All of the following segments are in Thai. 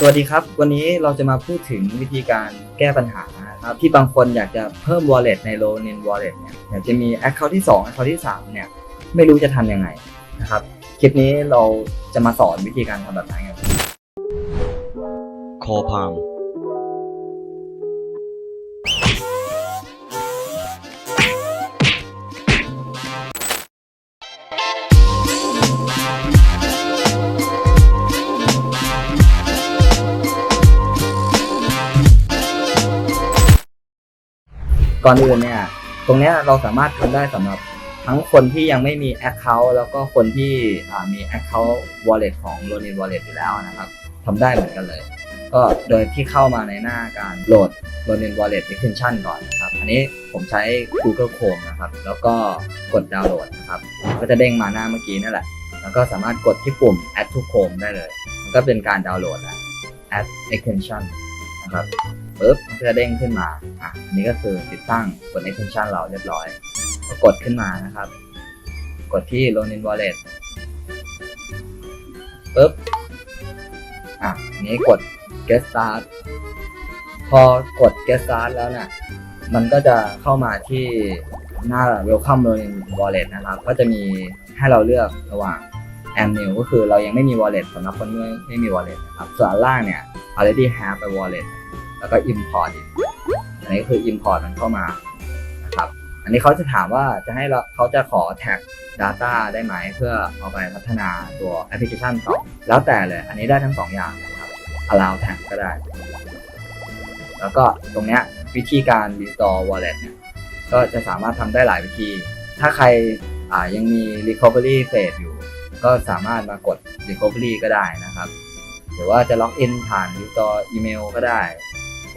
สวัสดีครับ วันนี้เราจะมาพูดถึงวิธีการแก้ปัญหาครับที่บางคนอยากจะเพิ่ม wallet ใน Ronin wallet เนี่ยอยากจะมี account ที่ 2 account ที่ 3 เนี่ย ไม่รู้จะทำยังไงนะครับ คลิปนี้เราจะมาสอนวิธีการทำแบบนั้นกันคอพาม ก่อนอื่นเนี่ย ตรงเนี้ยเราสามารถทำได้สำหรับทั้งคนที่ยังไม่มี Account แล้วก็คนที่อ่ามี Account Wallet ของ Ronin Wallet อยู่แล้วนะครับทำได้เหมือนกันเลย ก็โดยที่เข้ามาในหน้าการโหลด Ronin Wallet Extension ก่อนนะครับ อันนี้ผมใช้ Google Chrome นะครับ แล้วก็กดดาวน์โหลดนะครับ ก็จะเด้งมาหน้าเมื่อกี้นั่นแหละ แล้วก็สามารถกดที่ปุ่ม Add to Chrome ได้เลย มันก็เป็นการดาวน์โหลดแล้ว Add Extension นะครับ ปุ๊บมันจะเด้งขึ้นมาอะอันนี้ก็คือติดตั้งกด extension เราเรียบร้อยก็กดขึ้นมานะครับ กดที่ Ronin Wallet ปุ๊บอะอันนี้กด get start พอกด get start แล้วเนี่ยมันก็จะเข้ามาที่หน้า welcome Ronin Wallet นะครับ ก็จะมีให้เราเลือกระหว่าง and new ก็คือเรายังไม่มี wallet สำหรับคนที่ไม่ไม่มี wallet นะครับ ส่วนอันล่างเนี่ย already have a wallet แล้วก็ import อีกอันนี้คือ import มันเข้ามานะครับ อันนี้เขาจะถามว่าจะให้เราเขาจะขอแท็ก data ได้ไหมเพื่อเอาไปพัฒนาตัวแอปพลิเคชันต่อแล้วแต่เลย อันนี้ได้ทั้งสองอย่างนะครับ allow tag ก็ได้ แล้วก็ตรงเนี้ยวิธีการ restore wallet เนี่ยก็จะสามารถทำได้หลายวิธี ถ้าใครยังมี recovery phase อยู่ ก็สามารถมากด recovery ก็ได้นะครับ หรือว่าจะล็อกอินผ่าน restore อีเมลก็ได้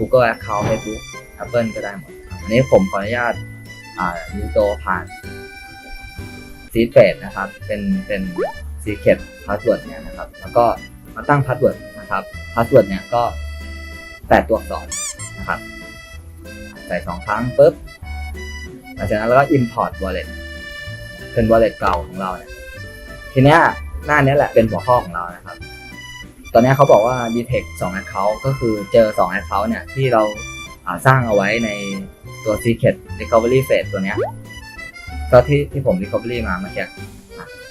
Google Account Facebook Apple ก็ได้หมดครับอันนี้ผมขออนุญาตอ่า restore ผ่าน Seed p h r a s e นะครับ เป็นเป็น secret password เนี่ยนะครับ แล้วก็มาตั้ง password นะครับ password เนี่ยก็แปดตัวอักษรนะครับ ใส่สองครั้งปุ๊บหลังจากนั้นเราก็ import wallet เป็น wallet เก่าของเราเนี่ยทีเนี้ยหน้านี้แหละเป็นหัวข้อของเรานะครับ ตอนนี้เขาบอกว่า detect 2 account ก็คือเจอ 2 account เนี่ย ที่เราาสร้างเอาไว้ในตัว secret recovery phase ตัวเนี้ยก็ที่ที่ผม recovery มาเมื่อกี้อะ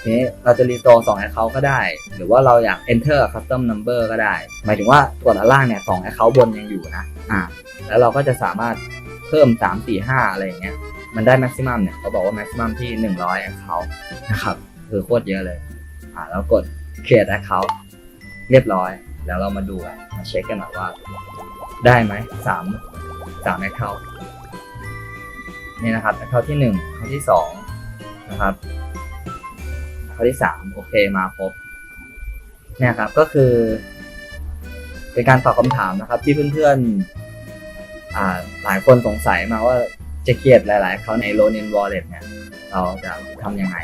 ทีนี้เราจะ restore 2 account ก็ได้ หรือว่าเราอยาก enter custom number ก็ได้ หมายถึงว่ากดอันล่างเนี่ย2 account บนยังอยู่นะ อ่า แล้วเราก็จะสามารถเพิ่ม 3 4 5 อะไรอย่างเงี้ย มันได้ maximum เนี่ยเขาบอกว่า maximum ที่ 100 account นะครับ คือโคตรเยอะเลย อ่าแล้วกด create account เรียบร้อย แล้วเรามาดูกันมาเช็คกันหน่อยว่า ได้ไหมสามสาม account นี่นะครับ account ที่หนึ่ง account ที่สองนะครับ account ที่สามโอเคมาครบเนี่ยครับก็คือ เป็นการตอบคำถามนะครับ ที่เพื่อนๆอ่าหลายคนสงสัยมาว่าจะเกียดหลายๆเขาใน Ronin Wallet เนี่ยเราจะทำยังไง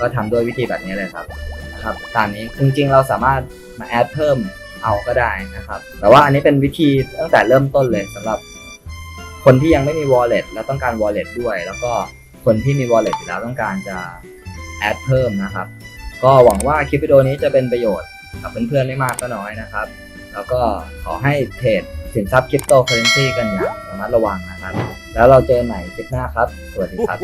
ก็ทำด้วยวิธีแบบนี้เลยครับนะครับตามนี้จริงๆเราสามารถ มาแอดเพิ่มเอาก็ได้นะครับ แต่ว่าอันนี้เป็นวิธีตั้งแต่เริ่มต้นเลยสำหรับคนที่ยังไม่มี wallet แล้วต้องการ wallet ด้วย แล้วก็คนที่มี wallet อยู่แล้วต้องการจะแอดเพิ่มนะครับ ก็หวังว่าคลิปวิดีโอนี้จะเป็นประโยชน์กับเพื่อนๆไม่มากก็น้อยนะครับ แล้วก็ขอให้เทรดสินทรัพย์คริปโตเคอเรนซีกันอย่างระมัดระวังนะครับ แล้วเราเจอกันใหม่คลิปหน้าครับ สวัสดีครับ